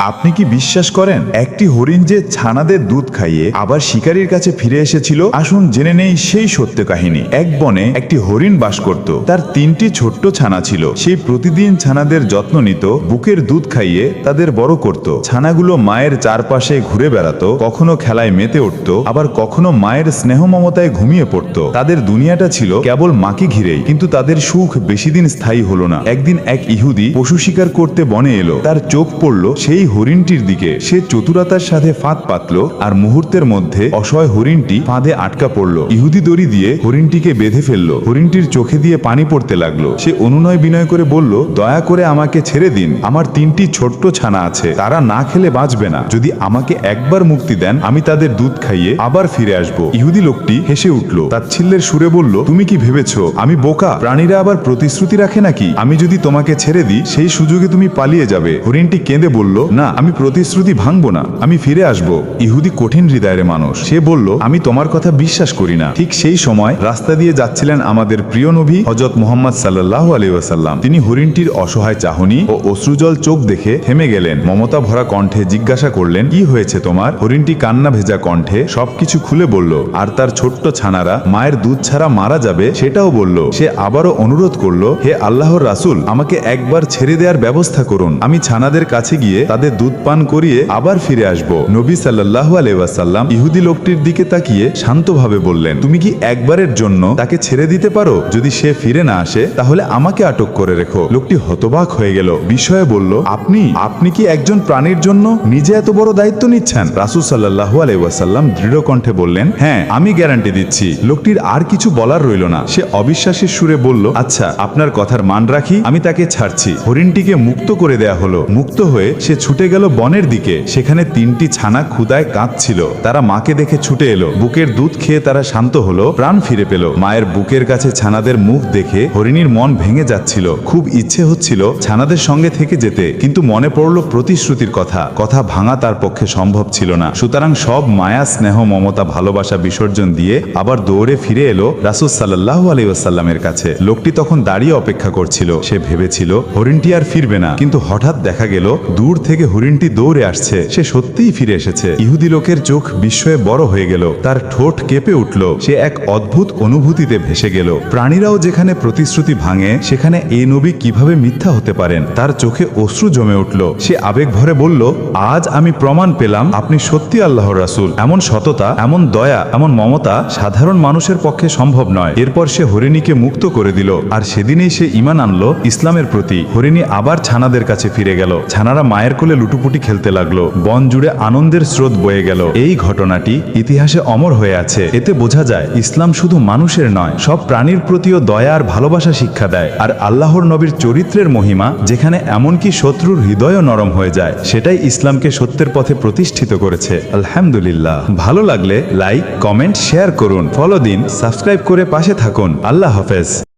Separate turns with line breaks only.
আপনি কি বিশ্বাস করেন? একটি হরিণ যে ছানাদের দুধ খাইয়ে আবার শিকারীর কাছে ফিরে এসেছিল? আসুন জেনে নেই সেই সত্য কাহিনী। এক বনে একটি হরিণ বাস করত। তার তিনটি ছোট্ট ছানা ছিল। সেই প্রতিদিন ছানাদের যত্ন নিত, বুকের দুধ খাইয়ে তাদের বড় করত। ছানাগুলো মায়ের চারপাশে ঘুরে বেড়াতো, কখনো খেলায় মেতে উঠত, আবার কখনো মায়ের স্নেহ মমতায় ঘুমিয়ে পড়তো। তাদের দুনিয়াটা ছিল কেবল মাকে ঘিরেই, কিন্তু তাদের সুখ বেশি দিন স্থায়ী হলো না। একদিন এক ইহুদি পশু শিকার করতে বনে এলো। তার চোখ পড়ল সেই হরিণটির দিকে। সে চতুরতার সাথে ফাঁদ পাতলো আর মুহূর্তের মধ্যে অসহায় হরিণটি ফাঁদে আটকা পড়ল। ইহুদি দড়ি দিয়ে হরিণটিকে বেঁধে ফেলল। হরিণটির চোখে দিয়ে পানি পড়তে লাগল। সে অনুনয় বিনয় করে বলল, দয়া করে আমাকে ছেড়ে দিন। আমার তিনটি ছোট্ট ছানা আছে। তারা না খেলে বাঁচবে না। যদি আমাকে একবার মুক্তি দেন, আমি তাদের দুধ খাইয়ে আবার ফিরে আসব। ইহুদি লোকটি হেসে উঠল। তাচ্ছিল্যের সুরে বলল, তুমি কি ভেবেছো, আমি বোকা? প্রাণীরা আবার প্রতিশ্রুতি রাখে নাকি? আমি যদি তোমাকে ছেড়ে দিই, সেই সুযোগে তুমি পালিয়ে যাবে। হরিণটি কেঁদে বলল, না, আমি প্রতিশ্রুতি ভাঙবো না, আমি ফিরে আসব। ইহুদি কঠিন হৃদয়ের মানুষ। সে বলল, আমি তোমার কথা বিশ্বাস করি না। ঠিক সেই সময় রাস্তা দিয়ে যাচ্ছিলেন আমাদের প্রিয় নবী হজরত মোহাম্মদ সাল্লাহ আলী ওয়াসাল্লাম। তিনি হরিণটির অসহায় চাহনি ও অশ্রুজল চোখ দেখে থেমে গেলেন। মমতা ভরা কণ্ঠে জিজ্ঞাসা করলেন, কি হয়েছে তোমার? হরিণটি কান্না ভেজা কণ্ঠে সবকিছু খুলে বলল, আর তার ছোট্ট ছানারা মায়ের দুধ ছাড়া মারা যাবে? সেটাও বলল, সে আবারও অনুরোধ করল, হে আল্লাহর রাসূল, আমাকে একবার ছেড়ে দেওয়ার ব্যবস্থা করুন। আমি ছানাদের কাছে গিয়ে তাদের দুধ পান করিয়ে আবার ফিরে আসব। নবী সাল্লাহ আলাইসাল্লাম ইহুদি লোকটির দিকে তাকিয়ে শান্তভাবে বললেন, তুমি কি একবারের জন্য তাকে ছেড়ে দিতে পারো? যদি সে ফিরে না আসে, তাহলে আমাকে আটক করে রেখো। লোকটি হতবাক হয়ে গেল বিষয়ে বলল, আপনি? আপনি কি একজন প্রাণীর জন্য নিজে এত বড় দায়িত্ব নিচ্ছেন? রাসুল সাল্লাহ আলাইসাল্লাম দৃঢ় কণ্ঠে বললেন হ্যাঁ আমি গ্যারান্টি দিচ্ছি। লোকটির আর কিছু বলার রইল না। সে অবিশ্বাসের সুরে বলল আচ্ছা আপনার কথার মান রাখি, আমি তাকে ছাড়ছি। হরিণটিকে মুক্ত করে দেয়া হলো। মুক্ত হয়ে সে ছুটে গেল বনের দিকে। সেখানে তিনটি ছানা ক্ষুদায় কাঁদছিল। তারা মাকে দেখে ছুটে এলো। বুকের দুধ খেয়ে তারা শান্ত হলো, প্রাণ ফিরে পেল। মায়ের বুকের কাছে ছানাদের মুখ দেখে হরিণীর মন ভেঙে যাচ্ছিল। খুব ইচ্ছে হচ্ছিল ছানাদের সঙ্গে থেকে যেতে, কিন্তু মনে পড়ল প্রতিশ্রুতির কথা। কথা ভাঙা তার পক্ষে সম্ভব ছিল না। সুতরাং সব মায়া, স্নেহ, মমতা, ভালোবাসা বিসর্জন দিয়ে আবার দৌড়ে ফিরে এলো রাসুল সাল্লাহ আলাইসাল্লামের কাছে। লোকটি তখন দাঁড়িয়ে অপেক্ষা করছিল। সে ভেবেছিল, হরিণটি আর ফিরবে না। কিন্তু হঠাৎ দেখা গেল দূর থেকে হরিণটি দৌড়ে আসছে। সে সত্যিই ফিরে এসেছে। ইহুদি লোকের চোখ বিস্ময়ে বড় হয়ে গেল। তার ঠোঁট কেঁপে উঠল। সে এক অদ্ভুত অনুভূতিতে ভেসে গেল। প্রাণীরাও যেখানে প্রতিশ্রুতি ভাঙে, সেখানে এ নবী কীভাবে মিথ্যা হতে পারেন? তার চোখে অশ্রু জমে উঠল। সে আবেগ ভরে বলল, আজ আমি প্রমাণ পেলাম, আপনি সত্যি আল্লাহর রাসূল। এমন সততা, এমন দয়া, এমন মমতা সাধারণ মানুষের পক্ষে সম্ভব নয়। এরপর সে হরিণীকে মুক্ত করে দিল। আর সেদিনেই সে ইমান আনলো ইসলামের প্রতি। হরিণী আবার ছানাদের কাছে ফিরে গেল। ছানারা মায়ের কোলে লুটুপুটি খেলতে লাগল। বন জুড়ে আনন্দের স্রোত বয়ে গেল। এই ঘটনাটি ইতিহাসে অমর হয়ে আছে। এতে বোঝা যায়, ইসলাম শুধু মানুষের নয়, সব প্রাণীর প্রতিও দয়া আর ভালোবাসা শিক্ষা দেয়। আর আল্লাহর নবীর চরিত্রের মহিমা, যেখানে এমনকি শত্রুর হৃদয়ও নরম হয়ে যায়, সেটাই ইসলামকে সত্যের পথে প্রতিষ্ঠিত করেছে। আলহামদুলিল্লাহ। ভালো লাগলে লাইক, কমেন্ট, শেয়ার করুন। ফলো দিন, সাবস্ক্রাইব করে পাশে থাকুন। আল্লাহ হাফেজ।